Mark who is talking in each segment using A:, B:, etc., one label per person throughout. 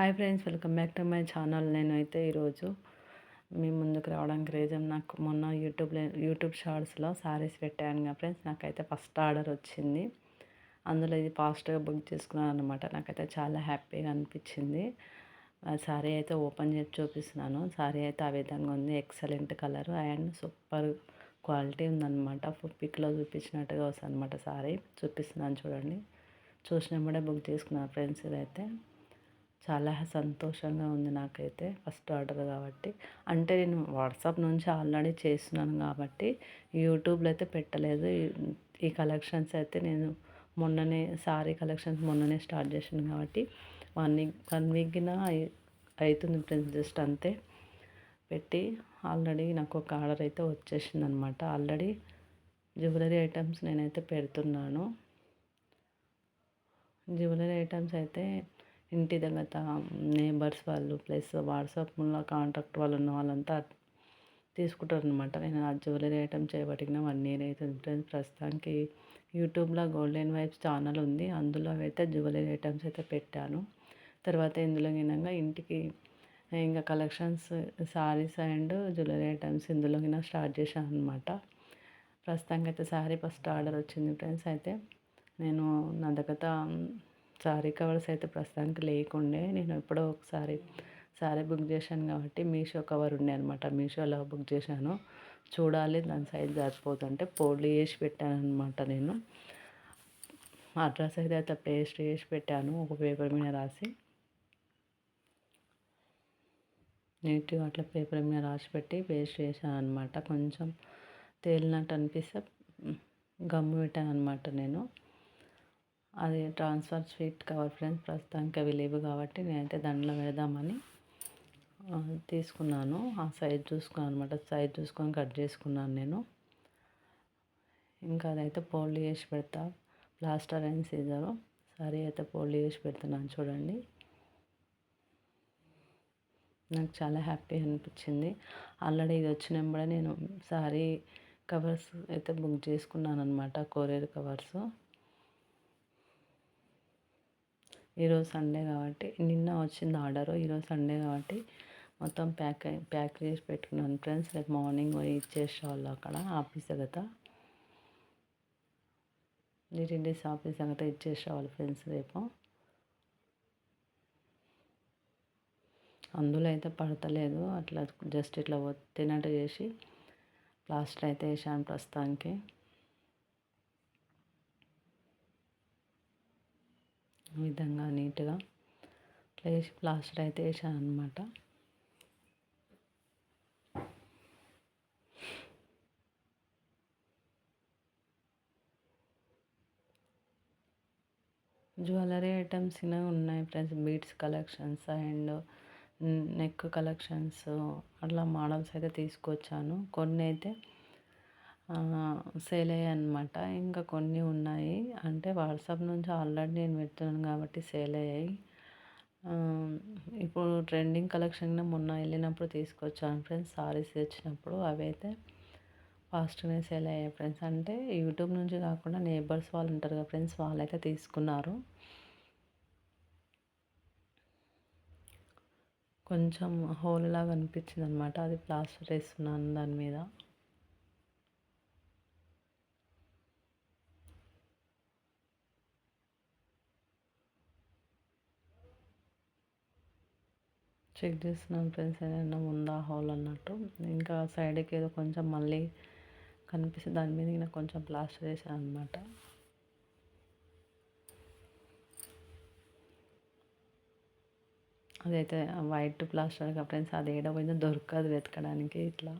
A: hi friends welcome back to my channel నేనైతే ఈరోజు మీ ముందుకు రావడానికి రీజన్ నాకు మొన్న యూట్యూబ్ యూట్యూబ్ షార్ట్స్లో శారీస్ పెట్టాను ఫ్రెండ్స్ నాకైతే ఫస్ట్ ఆర్డర్ వచ్చింది అందులో ఇది ఫాస్ట్గా బుక్ చేసుకున్నాను అనమాట నాకైతే చాలా హ్యాపీగా అనిపించింది శారీ అయితే ఓపెన్ చేసి చూపిస్తున్నాను శారీ అయితే ఆ విధంగా ఉంది excellent colour and super quality ఉందన్నమాట పిక్లో చూపించినట్టుగా వస్తుంది అనమాట శారీ చూపిస్తున్నాను చూడండి చూసినప్పుడే బుక్ చేసుకున్నాను ఫ్రెండ్స్ ఇదైతే చాలా సంతోషంగా ఉంది నాకైతే ఫస్ట్ ఆర్డర్ కాబట్టి అంటే నేను వాట్సాప్ నుంచి ఆల్రెడీ చేస్తున్నాను కాబట్టి యూట్యూబ్లో అయితే పెట్టలేదు ఈ కలెక్షన్స్ అయితే నేను మొన్ననే సారీ కలెక్షన్స్ మొన్ననే స్టార్ట్ చేసాను కాబట్టి వన్ వీక్ వన్ వీక్న అవుతుంది ఫ్రెండ్స్ జస్ట్ అంతే పెట్టి ఆల్రెడీ నాకు ఒక ఆర్డర్ అయితే వచ్చేసింది అనమాట ఆల్రెడీ జ్యువెలరీ ఐటమ్స్ నేనైతే పెడుతున్నాను జ్యువెలరీ ఐటమ్స్ అయితే ఇంటి దగ్గర నేబర్స్ వాళ్ళు ప్లస్ వాట్సాప్లో కాంటాక్ట్ వాళ్ళు ఉన్న వాళ్ళంతా తీసుకుంటారు అనమాట నేను ఆ జ్యువెలరీ ఐటమ్ చేయబట్టిన వన్ ఇయర్ అవుతుంది ఫ్రెండ్స్ ప్రస్తుతానికి యూట్యూబ్లో గోల్డెన్ వైఫ్ ఛానల్ ఉంది అందులో అయితే జ్యువెలరీ ఐటమ్స్ అయితే పెట్టాను తర్వాత ఇందులో గినంగా ఇంటికి ఇంకా collections saris and jewellery items ఇందులో గిన స్టార్ట్ చేశాను అనమాట ప్రస్తుతానికి అయితే శారీ ఫస్ట్ ఆర్డర్ వచ్చింది ఫ్రెండ్స్ అయితే నేను నా దగ్గర సారీ కవర్స్ అయితే ప్రస్తుతానికి లేకుండే నేను ఎప్పుడో ఒకసారి సారీ బుక్ చేశాను కాబట్టి మీషో కవర్ ఉండే అనమాట మీషోలో బుక్ చేశాను చూడాలి దాని సైజ్ సరిపోతుంటే పోడ్లు వేసి పెట్టాను అనమాట నేను అడ్రస్ అయితే అయితే పేస్ట్ వేసి పెట్టాను ఒక పేపర్ మీద రాసి నీట్గా అట్లా పేపర్ మీద రాసి పెట్టి పేస్ట్ చేశాను అనమాట కొంచెం తేలినట్టు అనిపిస్తే గమ్ము పెట్టాను అనమాట నేను అది ట్రాన్స్ఫర్ స్వీట్ కవర్ ఫ్రెండ్స్ ప్రస్తుతానికి అవి లేవు కాబట్టి నేనైతే దాంట్లో పెడదామని తీసుకున్నాను ఆ సైజ్ చూసుకున్నాను అనమాట సైజ్ చూసుకొని కట్ చేసుకున్నాను నేను ఇంకా అదైతే పోల్డ్ చేసి పెడతా ప్లాస్టర్ అండ్ సీజరు సరే అయితే పోల్డ్ చేసి పెడుతున్నాను చూడండి నాకు చాలా హ్యాపీ అనిపించింది ఆల్రెడీ ఇది వచ్చిన కూడా నేను సారీ కవర్స్ అయితే బుక్ చేసుకున్నాను అనమాట కొరియర్ కవర్స్ ఈరోజు సండే కాబట్టి నిన్న వచ్చింది ఆర్డరు ఈరోజు సండే కాబట్టి మొత్తం ప్యాక్ ప్యాక్ చేసి పెట్టుకున్నాను ఫ్రెండ్స్ రేపు మార్నింగ్ పోయి ఇచ్చేసే వాళ్ళు అక్కడ ఆఫీస్ దగ్గర డిటిడిఎస్ ఆఫీస్ దగ్గర ఇచ్చేసే వాళ్ళు ఫ్రెండ్స్ రేపు అందులో అయితే పడతలేదు అట్లా జస్ట్ ఇట్లా తినట్టు చేసి ప్లాస్టర్ అయితే వేసాను ప్రస్తుతానికి విధంగా నీట్గా ఇట్లా వేసి ప్లాస్టర్ అయితే వేసాను అనమాట జ్యువెలరీ ఐటమ్స్ ఉన్నాయి friends beads collections and neck collections అట్లా మోడల్స్ అయితే తీసుకొచ్చాను కొన్ని అయితే సేల్ అయ్యాయి అనమాట ఇంకా కొన్ని ఉన్నాయి అంటే వాట్సాప్ నుంచి ఆల్రెడీ నేను పెడుతున్నాను కాబట్టి సేల్ అయ్యాయి ఇప్పుడు ట్రెండింగ్ కలెక్షన్ మొన్న వెళ్ళినప్పుడు తీసుకొచ్చాను ఫ్రెండ్స్ సారీస్ తెచ్చినప్పుడు అవైతే ఫాస్ట్గానే సేల్ అయ్యాయి ఫ్రెండ్స్ అంటే యూట్యూబ్ నుంచి కాకుండా నేబర్స్ వాళ్ళు ఉంటారు కదా ఫ్రెండ్స్ వాళ్ళైతే తీసుకున్నారు కొంచెం హోల్లాగా అనిపించింది అనమాట అది ప్లాస్టర్ వేస్తున్నాను దాని మీద చెక్ చేస్తున్నాం ఫ్రెండ్స్ ఏదైనా ఉందా హోల్ అన్నట్టు ఇంకా సైడ్కి ఏదో కొంచెం మళ్ళీ కనిపిస్తే దాని మీద నేను కొంచెం ప్లాస్టర్ చేశాను అనమాట అదైతే వైట్ ప్లాస్టర్ ఫ్రెండ్స్ అది పోయిందో దొరకదు వెతకడానికి ఇట్లా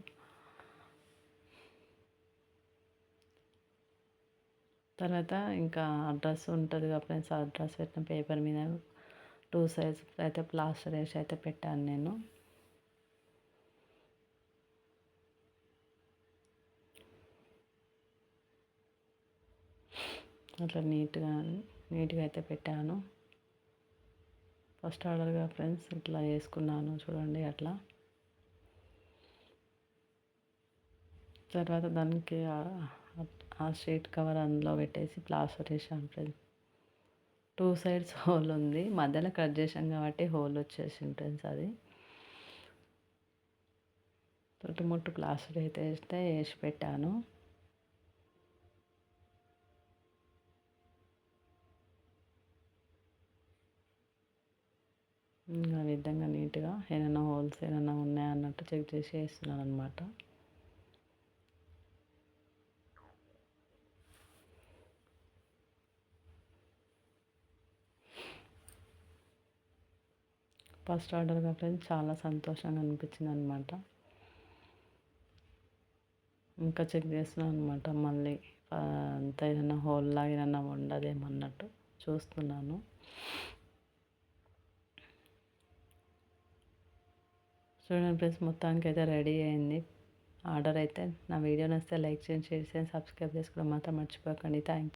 A: తర్వాత ఇంకా అడ్రస్ ఉంటుంది కదా ఫ్రెండ్స్ ఆ అడ్రస్ పెట్టిన పేపర్ మీద టూ సైజ్ అయితే ప్లాస్టర్ వేసి అయితే పెట్టాను నేను అట్లా నీట్గా నీట్గా అయితే పెట్టాను ఫస్ట్ ఆర్డర్గా ఫ్రెండ్స్ ఇట్లా వేసుకున్నాను చూడండి అట్లా తర్వాత దానికి ఆ షీట్ కవర్ అందులో పెట్టేసి ప్లాస్టర్ వేసాను ఫ్రెండ్స్ టూ సైడ్స్ హోల్ ఉంది మధ్యలో కట్ చేసాం కాబట్టి హోల్ వచ్చేసి ఉంటుంది అది చుట్టుముట్టు ప్లాస్టర్ అయితే వేస్తే వేసి పెట్టాను ఆ విధంగా నీట్గా ఏమైనా హోల్స్ ఏమైనా ఉన్నాయన్నట్టు చెక్ చేసి వేస్తున్నాను అనమాట ఫస్ట్ ఆర్డర్ కాబట్టి చాలా సంతోషంగా అనిపించింది అనమాట ఇంకా చెక్ చేస్తున్నాను అనమాట మళ్ళీ అంత ఏదైనా హోల్ ఏదైనా ఉండదేమన్నట్టు చూస్తున్నాను చూడండి ఫ్రెండ్స్ మొత్తానికి అయితే రెడీ అయింది ఆర్డర్ అయితే నా వీడియో నచ్చితే లైక్ చేయండి షేర్ చేయండి సబ్స్క్రైబ్ చేసుకోవడం మాత్రం మర్చిపోకండి థ్యాంక్